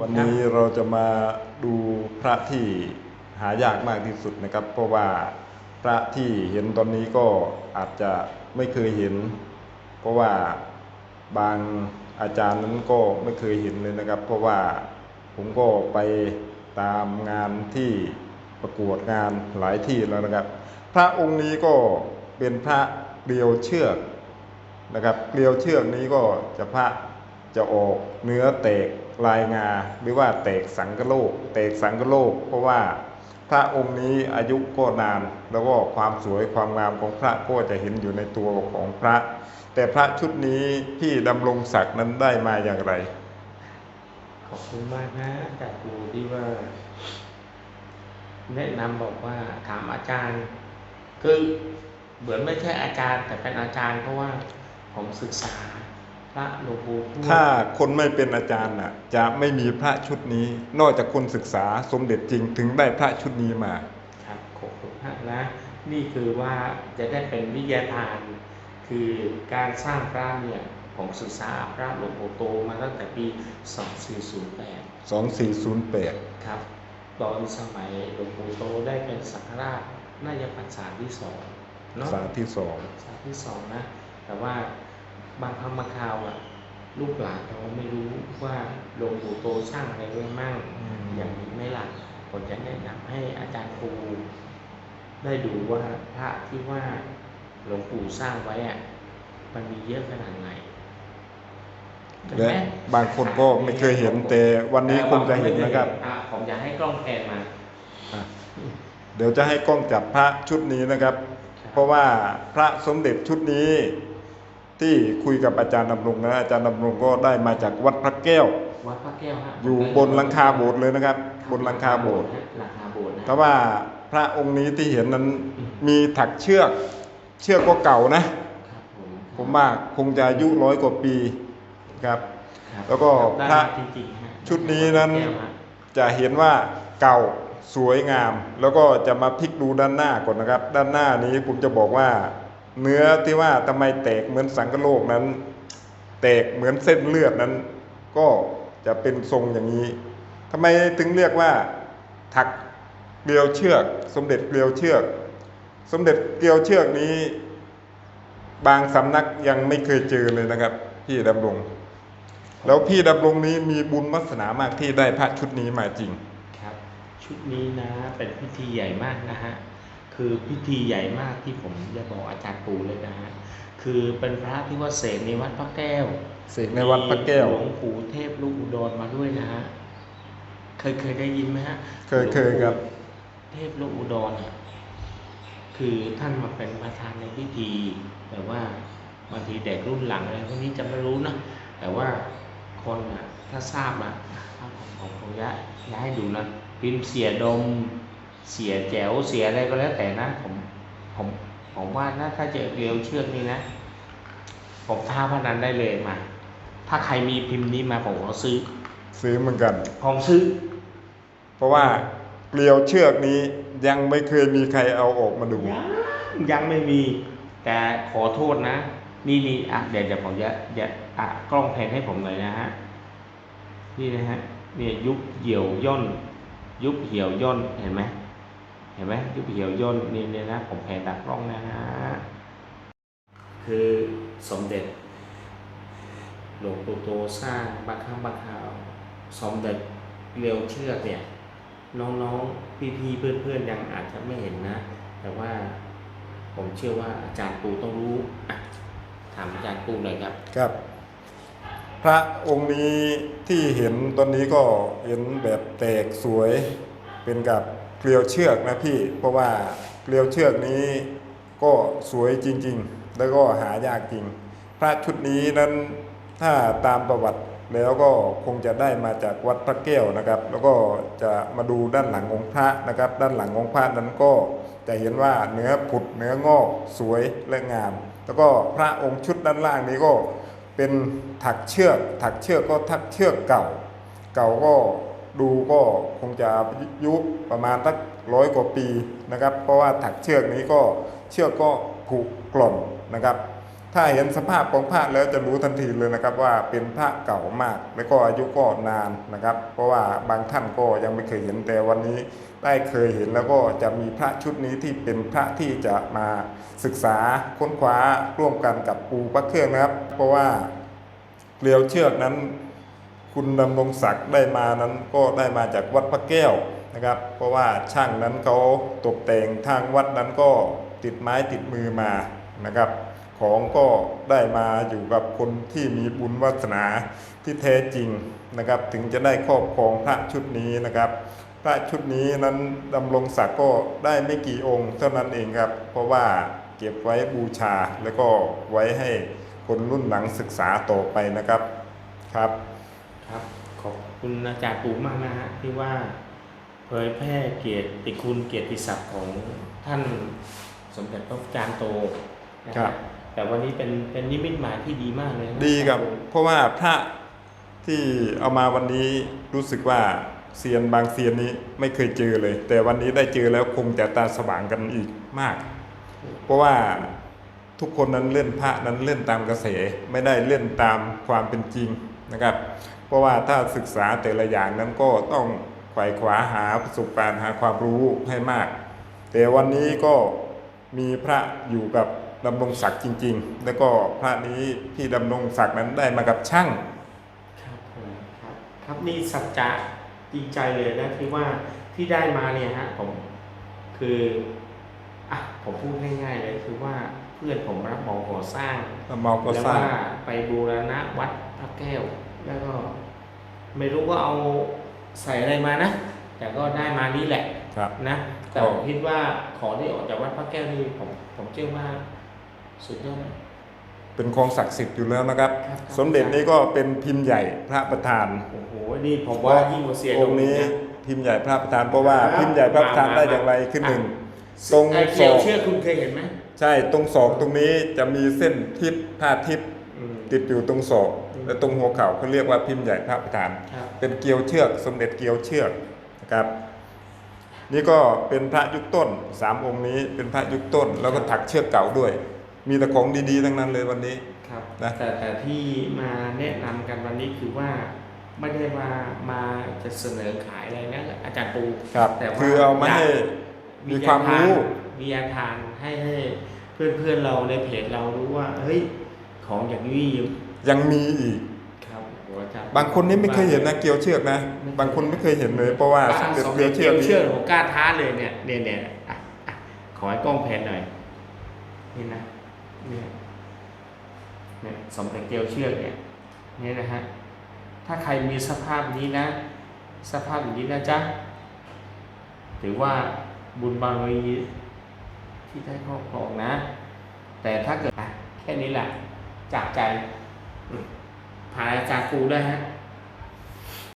วันนี้เราจะมาดูพระที่หายากมากที่สุดนะครับ เพราะว่าพระที่เห็นตอนนี้ก็อาจจะไม่เคยเห็น เพราะว่าบางอาจารย์นั้นก็ไม่เคยเห็นเลยนะครับ เพราะว่าผมก็ไปตามงานที่ประกวดงานหลายที่แล้วนะครับ พระองค์นี้ก็เป็นพระเกลียวเชือกนะครับ เกลียวเชือกนี้ก็จะพระจะออกเนื้อแตก ลายงาหรือว่าแตกสังกโลกแตกสังกโลก เพราะว่าพระองค์นี้อายุก็นานแล้วก็ความสวยความงามของพระก็จะเห็นอยู่ในตัวของพระ แต่พระชุดนี้พี่ดำรงศักดิ์นั้นได้มาอย่างไร ขอบคุณมากนะจากครูที่ว่า แนะนำบอกว่าถามอาจารย์ คือเหมือนไม่ใช่อาจารย์ แต่เป็นอาจารย์เพราะว่าผมศึกษา พระหลวงปู่ทวดถ้าคนไม่เป็นอาจารย์น่ะ จะไม่มีพระชุดนี้ นอกจากคนศึกษาสมเด็จจริงถึงได้พระชุดนี้มา ครับขอบคุณมากนะนี่คือว่าจะได้เป็นวิทยาทาน คือการสร้างพระเนี่ยผมศึกษาพระหลวงปู่โตมาตั้งแต่ปี 2408 2408 ครับ ตอนสมัยหลวงปู่โตได้เป็นสังฆราชน่าจะพรรษาที่สองเนาะสาที่สองพรรษาที่สองนะ แต่ว่า บางครั้งบางคราวอะลูกหลานเราไม่รู้ว่าหลวงปู่โตสร้างอะไรไว้มั่งอย่างนี้ไหม่หลักผมจะแนะนำให้อาจารย์ครูได้ดูว่าพระที่ว่าหลวงปู่สร้างไว้อะมันมีเยอะขนาดไหนเห็นและไหมบางคนก็ไม่เคยเห็นแต่วันนี้คงจะเห็นนะครับอ่ผมอยากให้กล้องแพนมาอะเดี๋ยวจะให้กล้องจับพระชุดนี้นะครับ เพราะว่าพระสมเด็จชุดนี้ ที่คุยกับอาจารย์ดำรงนะอาจารย์ดำรงก็ได้มาจากวัดพระแก้ว วัดพระแก้วฮะอยู่บนหลังคาโบสถ์เลยนะครับ บนหลังคาโบสถ์หลังคาโบสถ์นะแต่ว่าพระองค์นี้ที่เห็นนั้นมีถักเชือก เชือกก็เก่านะครับผมผมว่าคงจะอายุร้อยกว่าปีครับครับแล้วก็ได้พระจริงๆฮะชุดนี้นั้นแก้วฮะจะเห็นว่าเก่าสวยงาม แล้วก็จะมาพลิกดูด้านหน้าก่อนนะครับ ด้านหน้านี้ผมจะบอกว่า เนื้อที่ว่าทำไมแตกเหมือนสังกะโลกนั้น แตกเหมือนเส้นเลือดนั้น ก็จะเป็นทรงอย่างนี้ทำไมถึงเรียกว่า ถักเกลียวเชือก สมเด็จเกลียวเชือก สมเด็จเกลียวเชือกนี้ บางสำนักยังไม่เคยเจอเลยนะครับ พี่ดำรง แล้วพี่ดำรงนี้มีบุญวาสนามากที่ได้พระชุดนี้มาจริงครับ ชุดนี้นะเป็นพิธีใหญ่มากนะฮะ คือพิธีใหญ่มากที่ผมจะบอกอาจารย์ปูเลยนะฮะคือเป็นพระที่ว่าเสกในวัดพระแก้วเสกในวัดพระแก้วมีหลวงปู่เทพลูกอุดรมาด้วยนะฮะเคยเคยได้ยินไหมฮะเคยเคยครับหลวงปู่เทพลูกอุดรเนี่ยคือท่านมาเป็นประธานในพิธี แต่ว่าบางทีเด็กรุ่นหลังอะไรพวกนี้จะไม่รู้นะแต่ว่าคนอะถ้าทราบอะผมผมคงจะจะให้ดูนะพิมพ์เสียดม เสียแจ๋วเสียอะไรก็แล้วแต่นะผมผมผมว่านะถ้าเจอเกลียวเชือกนี่นะผมท้าพนันได้เลยมา ถ้าใครมีพิมพ์นี้มาผมขอซื้อ ซื้อเหมือนกันผมซื้อ เพราะว่าเกลียวเชือกนี้ยังไม่เคยมีใครเอาออกมาดู ยังยังไม่มี แต่ขอโทษนะ นี่นี่อะเดี๋ยวเดี๋ยวผมจะจะอะกล้องแพนให้ผมหน่อยนะฮะนี่นะฮะเนี่ยยุบเหี่ยวย่น ยุบเหี่ยวย่นเห็นไหม เห็นไหมยุบเหี่ยวย่นนี่เนี่ยนะผมแพนตากล้องนะฮะคือสมเด็จ หลวงปู่โตสร้างบางครั้งบางคราวสมเด็จเรียวเชือกเนี่ย น้องๆพี่ๆเพื่อนๆยังอาจจะไม่เห็นนะ แต่ว่าผมเชื่อว่าอาจารย์ปูต้องรู้ถามอาจารย์ปูหน่อยครับครับ พระองค์นี้ที่เห็นตอนนี้ก็เห็นแบบแตกสวยเป็นกับ เกลียวเชือกนะพี่ เพราะว่าเกลียวเชือกนี้ก็สวยจริงๆ แล้วก็หายากจริง พระชุดนี้นั้นถ้าตามประวัติแล้วก็คงจะได้มาจากวัดพระแก้วนะครับ แล้วก็จะมาดูด้านหลังองค์พระนะครับ ด้านหลังองค์พระนั้นก็จะเห็นว่าเนื้อผุดเนื้องอกสวยและงาม แล้วก็พระองค์ชุดด้านล่างนี้ก็เป็นถักเชือก ถักเชือกก็ถักเชือกเก่า เก่าก็ ดูก็คงจะอายุประมาณสักร้อยกว่าปีนะครับ เพราะว่าถักเชือกนี้ก็เชือกก็ผุกร่อนนะครับ ถ้าเห็นสภาพของพระแล้วจะรู้ทันทีเลยนะครับ ว่าเป็นพระเก่ามาก แล้วก็อายุก็นานนะครับ เพราะว่าบางท่านก็ยังไม่เคยเห็นแต่วันนี้ได้เคยเห็นแล้วก็จะมีพระชุดนี้ที่เป็นพระที่จะมาศึกษาค้นคว้าร่วมกันกับปูพระเครื่องนะครับ เพราะว่าเกลียวเชือกนั้น คุณดำรงศักดิ์ได้มานั้นก็ได้มาจากวัดพระแก้วนะครับ เพราะว่าช่างนั้นเขาตกแต่งทางวัดนั้นก็ติดไม้ติดมือมานะครับ ของก็ได้มาอยู่กับคนที่มีบุญวาสนาที่แท้จริงนะครับ ถึงจะได้ครอบครองพระชุดนี้นะครับ พระชุดนี้นั้นดำรงศักดิ์ก็ได้ไม่กี่องค์เท่านั้นเองครับ เพราะว่าเก็บไว้บูชาแล้วก็ไว้ให้คนรุ่นหลังศึกษาต่อไปนะครับครับ ครับ ขอบคุณอาจารย์ปูมากนะฮะที่ว่าเผยแพร่เกียรติคุณเกียรติศัพท์ของท่านสมเด็จพระจารย์โตนะฮะครับ แต่วันนี้เป็นเป็นนิมิตหมายที่ดีมากเลยนะดีครับ เพราะว่าพระที่เอามาวันนี้รู้สึกว่าเซียนบางเซียนนี้ไม่เคยเจอเลย แต่วันนี้ได้เจอแล้วคงจะตาสว่างกันอีกมาก เพราะว่าทุกคนนั้นเล่นพระนั้นเล่นตามกระแสไม่ได้เล่นตามความเป็นจริง นะครับ เพราะว่าถ้าศึกษาแต่ละอย่างนั้นก็ต้องไขว่คว้าหาประสบการณ์หาความรู้ให้มาก แต่วันนี้ก็มีพระอยู่กับดำรงศักดิ์จริง ๆ แล้วก็พระนี้พี่ดำรงศักดิ์นั้นได้มากับช่าง ครับผมครับครับนี่สัจจะดีใจเลยนะที่ว่าที่ได้มาเนี่ยฮะผมคืออะผมพูดง่ายๆเลยคือว่า พื่อนผมรับเหมาก่อสร้างเมาก็แล้วสร้างว่าไปบูรณะวัดพระแก้ว แล้วก็ ไม่รู้ว่าเอาใส่อะไรมานะ แต่ก็ได้มานี่แหละครับนะแต่ก็ผมคิดว่าของที่ออกจากวัดพระแก้วนี่ผมผมเชื่อว่าสุดยอดนะเป็นของศักดิ์สิทธิ์อยู่แล้วนะครับครับ สมเด็จนี้ก็เป็นพิมพ์ใหญ่พระประธานโอ้โหนี่ผมว่ายิ่งกว่าเสียองค์นี้ พิมพ์ใหญ่พระประธานเพราะว่าครับพิมพ์ใหญ่พระประธานมาได้มาอย่างไรขึ้นหนึ่งอะตรงไอ้ศเกี่ยอวกเชือกคุณเคยเห็นไหม ใช่ตรงศอกตรงนี้จะมีเส้นทิศผ้าทิศอืมติดอยู่ตรงศอกอืมและตรงหัวเข่าเขาเรียกว่าพิมพ์ใหญ่พระประธานครับเป็นเกลียวเชือก สมเด็จเกลียวเชือกนะครับ นี่ก็เป็นพระยุคต้นสามองค์นี้เป็นพระยุคต้น แล้วก็ถักเชือกเก่าด้วย มีแต่ของดีๆทั้งนั้นเลยวันนี้ครับนะแต่แต่ที่มาแนะนำกันวันนี้คือว่าไม่ได้ว่ามาจะเสนอขายอะไรนะอาจารย์ปูครับแต่ว่าคือเอามาให้มีความรู้ วิทยาทานให้ให้เพื่อนเพื่อนๆเราในเพจเรารู้ว่าเฮ้ยของอย่างนี้ยังมีอีกครับโอ้อาจารย์บางคนนี่ไม่เคยเห็นนะเกลียวเชือกนะ บางคนไม่เคยเห็นเลยเพราะว่าว่าสมเด็จสองเกลียวเชืเชืออกกเชืนี้อกผมกล้าท้าเลยเนี่ยเนี่ยเนี่ยอะอะขอให้กล้องแพนหน่อยนี่นะเนี่ยเนี่ยสมเด็จเกลียวเชือกเนี่ยเนี่ยนะฮะถ้าใครมีสภาพนี้นะ สภาพอย่างนี้นะจ๊ะถือว่าบุญบารมี ที่ได้ครอบครองนะ แต่ถ้าเกิดแค่นี้แหละจากใจผ่านอาจารย์ครูได้ฮะ